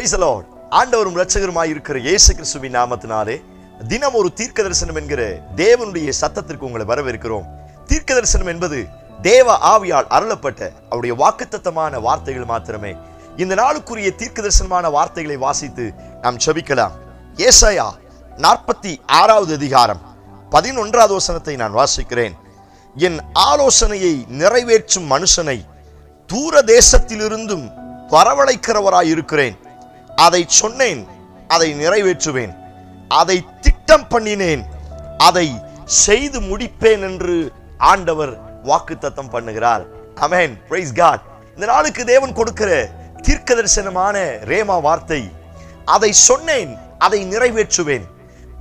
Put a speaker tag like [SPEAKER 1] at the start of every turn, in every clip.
[SPEAKER 1] Price allot ஆண்டவரும் ரட்சகருமாய் இருக்கிற இயேசு கிறிஸ்துவின் நாமத்தினாலே தினம் ஒரு தீர்க்க தரிசனம் என்கிற தேவனுடைய சத்தத்திற்கு உங்களை வரவேற்கிறோம். தீர்க்க தரிசனம் என்பது தேவ ஆவியால் அருளப்பட்ட அவருடைய வாக்குத்தத்தமான வார்த்தைகள் மாத்திரமே. இந்த நாளுக்குரிய தீர்க்க தரிசனமான வார்த்தைகளை வாசித்து நாம் செபிக்கலாம் ஏசாயா நாற்பத்தி ஆறாவது அதிகாரம் பதினொன்றாவது வசனத்தை நான் வாசிக்கிறேன். என் ஆலோசனையை நிறைவேற்றும் மனுஷனை தூர தேசத்திலிருந்தும் வரவழைக்கிறவராய் இருக்கிறேன். அதை சொன்னேன் அதை நிறைவேற்றுவேன். அதை திட்டம் பண்ணினேன் அதை செய்து முடிப்பேன் என்று ஆண்டவர் வாக்குத்தத்தம் பண்ணுகிறார். அமேன் பிரைஸ் காட் இந்த நாளுக்கு தேவன் கொடுக்கிற தீர்க்க தரிசனமான ரேமா வார்த்தை அதை சொன்னேன் அதை நிறைவேற்றுவேன்.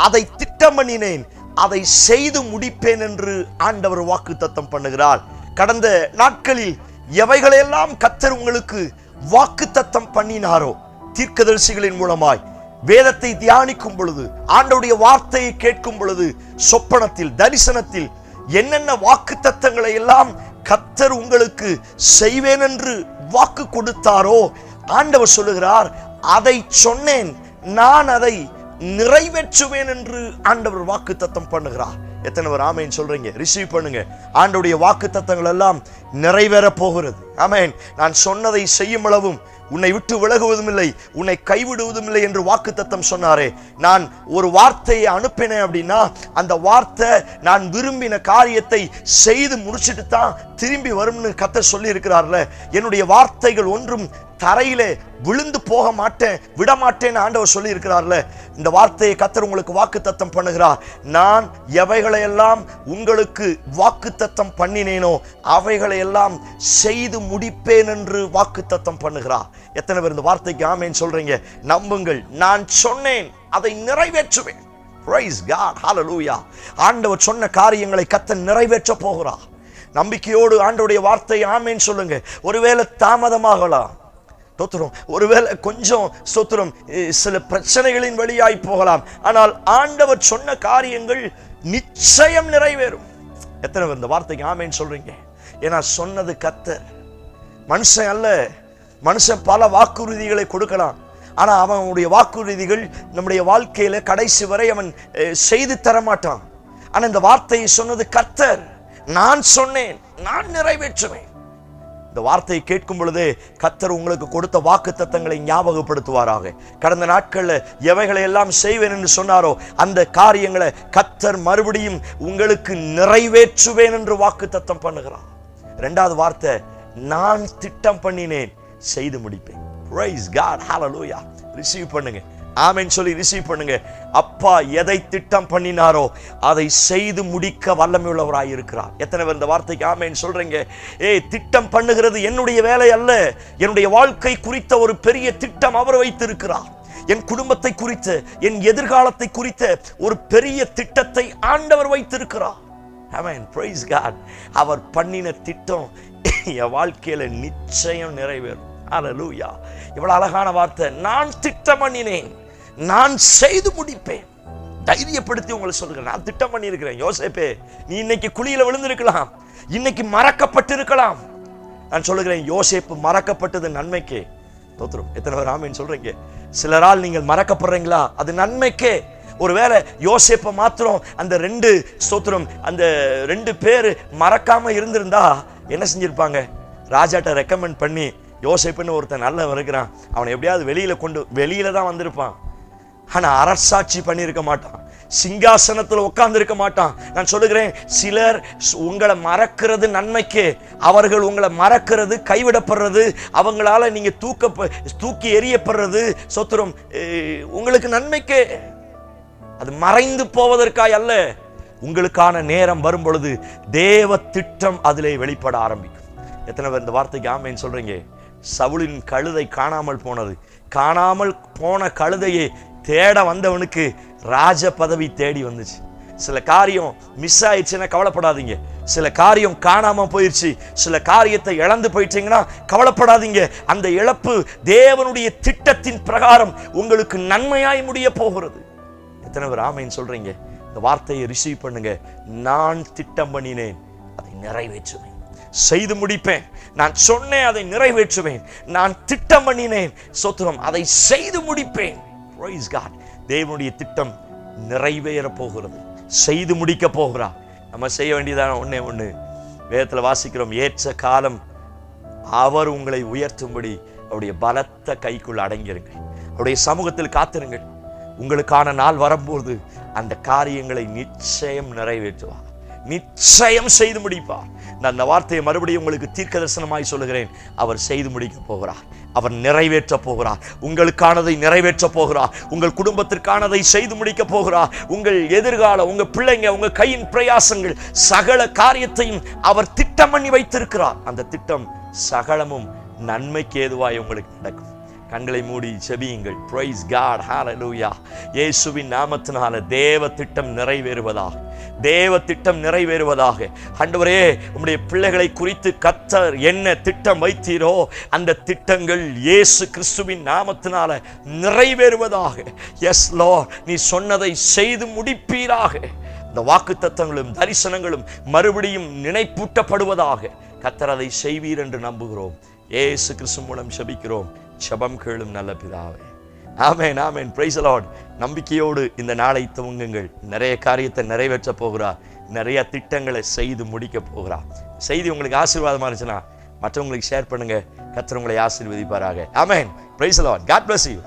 [SPEAKER 1] அதை திட்டம் பண்ணினேன் அதை செய்து முடிப்பேன் என்று ஆண்டவர் வாக்குத்தத்தம் பண்ணுகிறார். கடந்த நாட்களில் எவைகளெல்லாம் கத்தர் உங்களுக்கு வாக்குத்தத்தம் பண்ணினாரோ தீர்க்கதரிசிகளின் மூலமாய் வேதத்தை தியானிக்கும் பொழுது ஆண்டவுடைய வார்த்தையை கேட்கும் பொழுது சொப்பனத்தில் தரிசனத்தில் என்னென்ன வாக்கு தத்தங்களை எல்லாம் கத்தர் உங்களுக்கு செய்வேன் என்று வாக்கு கொடுத்தாரோ ஆண்டவர் சொல்லுகிறார் அதை சொன்னேன் நான் அதை நிறைவேற்றுவேன் என்று ஆண்டவர் வாக்கு தத்தம் பண்ணுகிறார். எத்தனை பேர் ஆமைன்னு சொல்கிறீங்க ரிசீவ் பண்ணுங்க. ஆண்டுடைய வாக்கு தத்தங்கள் எல்லாம் நிறைவேற போகிறது. ஆமேன். நான் சொன்னதை செய்யும் அளவும் உன்னை விட்டு விலகுவதும் இல்லை உன்னை கைவிடுவதும் இல்லை என்று வாக்கு தத்தம் சொன்னாரே. நான் ஒரு வார்த்தையை அனுப்பினேன் அப்படின்னா அந்த வார்த்தை நான் விரும்பின காரியத்தை செய்து முடிச்சுட்டு தான் திரும்பி வரும்னு கத்த சொல்லி இருக்கிறார்ல என்னுடைய வார்த்தைகள் ஒன்றும் தரையிலே விழுந்து போக மாட்டேன் விட மாட்டேன்னு ஆண்டவர் சொல்லி இருக்கிறார்ல இந்த வார்த்தையை கத்தர் உங்களுக்கு வாக்கு தத்தம் பண்ணுகிறார். நான் எவைகளையெல்லாம் உங்களுக்கு வாக்கு தத்தம் பண்ணினேனோ அவைகளையெல்லாம் செய்து முடிப்பேன் என்று வாக்கு தத்தம் பண்ணுகிறார். எத்தனை பேர் இந்த வார்த்தைக்கு ஆமேன்னு சொல்றீங்க? நம்புங்கள் நான் சொன்னேன் அதை நிறைவேற்றுவேன். பிரைஸ் காட் ஹalleluya ஆண்டவர் சொன்ன காரியங்களை கத்த நிறைவேற்ற போகிறார். நம்பிக்கையோடு ஆண்டோடைய வார்த்தை ஆமேன்னு சொல்லுங்க. ஒருவேளை தாமதமாகலாம். ஸ்தோத்திரம். ஒருவேளை கொஞ்சம் ஸ்தோத்திரம் சில பிரச்சனைகளின் வழியாய் போகலாம். ஆனால் ஆண்டவர் சொன்ன காரியங்கள் நிச்சயம் நிறைவேறும். எத்தனை பேர் இந்த வார்த்தைக்கு ஆமேன்னு சொல்றீங்க? ஏன்னா சொன்னது கத்தர். மனுஷன் அல்ல. மனுஷன் பல வாக்குறுதிகளை கொடுக்கலாம். ஆனா அவனுடைய வாக்குறுதிகள் நம்முடைய வாழ்க்கையில கடைசி வரை அவன் அஹ், செய்து தர மாட்டான் ஆனா இந்த வார்த்தையை சொன்னது கத்தர். நான் சொன்னேன். நான் நிறைவேற்றுவேன். இந்த வார்த்தையை கேட்கும் பொழுது கத்தர் உங்களுக்கு கொடுத்த வாக்கு தத்தங்களை ஞாபகப்படுத்துவாராக. கடந்த நாட்கள்ல எவைகளை எல்லாம் செய்வேன் என்று சொன்னாரோ அந்த காரியங்களை கத்தர் மறுபடியும் உங்களுக்கு நிறைவேற்றுவேன் என்று வாக்கு தத்தம் பண்ணுகிறார். ரெண்டாவது வார்த்தை நான் திட்டம் பண்ணினேன் செய்து முடிப்பேன். காட் ரிசீவ் பண்ணுங்க. ஆமென் சொல்லி ரிசீவ் பண்ணுங்க. அப்பா எதை திட்டம் பண்ணினாரோ அதை செய்து முடிக்க வல்லமை இருக்கிறார். எத்தனை பேர் இந்த வார்த்தைக்கு ஆமென் சொல்றீங்க? ஏய் திட்டம் பண்ணுகிறது என்னுடைய வேலை அல்ல. என்னுடைய வாழ்க்கை குறித்த ஒரு பெரிய திட்டம் அவர் வைத்திருக்கிறார். என் குடும்பத்தை குறித்து என் எதிர்காலத்தை குறித்த ஒரு பெரிய திட்டத்தை ஆண்டவர் வைத்திருக்கிறார். ஆமென் அவர் பண்ணின திட்டம் என் வாழ்க்கையில நிச்சயம் நிறைவேறும். ஹalleluya இவ்வளவு அழகான வார்த்தை. நான் திட்டம் பண்ணினேன் நான் செய்து முடிப்பேன். தைரியப்படுத்தி உங்களை சொல்கிறேன் நான் திட்டம் பண்ணியிருக்கிறேன் யோசேப்பே நீ இன்னைக்கு குழியில விழுந்திருக்கலாம். இன்னைக்கு மறக்கப்பட்டிருக்கலாம். நான் சொல்லுகிறேன் யோசேப்பு மறக்கப்பட்டது நன்மைக்கே. தோத்துரும். எத்தனை பேர் ஆமின்னு சொல்றீங்க? சிலரால் நீங்கள் மறக்கப்படுறீங்களா? அது நன்மைக்கே. ஒருவேளை யோசேப்பை மாத்திரம் அந்த ரெண்டு ஸ்தோத்திரம் அந்த ரெண்டு பேர் மறக்காம இருந்திருந்தா என்ன செஞ்சிருப்பாங்க? ராஜாட்ட ரெக்கமெண்ட் பண்ணி யோசிப்புன்னு ஒருத்தன் நல்லவன் இருக்கிறான். அவனை எப்படியாவது வெளியில் கொண்டு வெளியில தான் வந்திருப்பான். ஆனால் அரசாட்சி பண்ணியிருக்க மாட்டான். சிங்காசனத்தில் உட்கார்ந்துருக்க மாட்டான். நான் சொல்லுகிறேன் சிலர் உங்களை மறக்கிறது நன்மைக்கு அவர்கள் உங்களை மறக்கிறது கைவிடப்படுறது அவங்களால நீங்கள் தூக்க தூக்கி எரியப்படுறது சொத்துரும் உங்களுக்கு நன்மைக்கு. அது மறைந்து போவதற்காய் அல்ல. உங்களுக்கான நேரம் வரும் பொழுது தேவ திட்டம் அதிலே வெளிப்பட ஆரம்பிக்கும். எத்தனை பேர் இந்த வார்த்தைக்கு ஆமைன்னு சொல்றீங்க? சவுளின் கழுதை காணாமல் போனது. காணாமல் போன கழுதையை தேட வந்தவனுக்கு ராஜ பதவி தேடி வந்துச்சு. சில காரியம் மிஸ் ஆயிடுச்சுன்னா கவலைப்படாதீங்க. சில காரியம் காணாம போயிடுச்சு சில காரியத்தை இழந்து போயிட்டீங்கன்னா கவலைப்படாதீங்க. அந்த இழப்பு தேவனுடைய திட்டத்தின் பிரகாரம் உங்களுக்கு நன்மையாய் முடிய போகிறது. எத்தனை பேர் ஆமைன்னு சொல்றீங்க? இந்த வார்த்தையை ரிசீவ் பண்ணுங்க. நான் திட்டம் பண்ணினேன். அதை நிறைவேற்றுவேன். செய்து முடிப்பேன். நான் சொன்னேன் அதை நிறைவேற்றுவேன். நான் திட்டம் பண்ணினேன். சொத்துரம் அதை செய்து முடிப்பேன். தேவனுடைய திட்டம் நிறைவேற போகிறது. செய்து முடிக்க போகிறார். நம்ம செய்ய வேண்டியதான ஒண்ணே ஒண்ணு. வேதத்தில் வாசிக்கிறோம் ஏற்ற காலம் அவர் உங்களை உயர்த்தும்படி அவருடைய பலத்த கைக்குள் அடங்கிருங்கள் அவருடைய சமூகத்தில் காத்திருங்கள். உங்களுக்கான நாள் வரும்போது அந்த காரியங்களை நிச்சயம் நிறைவேற்றுவார். நிச்சயம் செய்து முடிப்பார். நான் அந்த வார்த்தையை மறுபடியும் உங்களுக்கு தீர்க்க தரிசனமாய் சொல்லுகிறேன். அவர் செய்து முடிக்க போகிறார். அவர் நிறைவேற்ற போகிறார். உங்களுக்கானதை நிறைவேற்ற போகிறார். உங்கள் குடும்பத்திற்கானதை செய்து முடிக்க போகிறார். உங்கள் எதிர்காலம் உங்க பிள்ளைங்க உங்க கையின் பிரயாசங்கள் சகல காரியத்தையும் அவர் திட்டம் பண்ணி வைத்திருக்கிறார். அந்த திட்டம் சகலமும் நன்மைக்கு ஏதுவாய் உங்களுக்கு நடக்கும். கண்களை மூடி செபியுங்கள். பிரைஸ் காட் ஹாலலூயா இயேசுவின் நாமத்தினால தேவ திட்டம் நிறைவேறுவதாக. தேவ திட்டம் நிறைவேறுவதாக. ஆண்டவரே உம்முடைய பிள்ளைகளை குறித்து கத்தர் என்ன திட்டம் வைத்தீரோ அந்த திட்டங்கள் இயேசு கிறிஸ்துவின் நாமத்தினால நிறைவேறுவதாக. எஸ் லோ நீ சொன்னதை செய்து முடிப்பீராக. இந்த வாக்கு தத்தங்களும் தரிசனங்களும் மறுபடியும் நினைப்பூட்டப்படுவதாக. கத்தர் அதை செய்வீர் என்று நம்புகிறோம். ஏசு கிறிஸ்து மூலம் செபிக்கிறோம். செபம் கேளும் நல்ல பிதாவே. ஆமேன் ஆமேன். பிரைஸ் லார்ட் நம்பிக்கையோடு இந்த நாளை துவங்குங்கள். நிறைய காரியத்தை நிறைவேற்ற போகிறார் நிறைய திட்டங்களை செய்து முடிக்க போகிறார் செய்தி உங்களுக்கு ஆசீர்வாதமா இருந்துச்சுன்னா மற்றவங்களுக்கு ஷேர் பண்ணுங்க. கத்தர் உங்களை ஆசீர்வதிப்பாராக. ஆமேன். Praise lord god bless you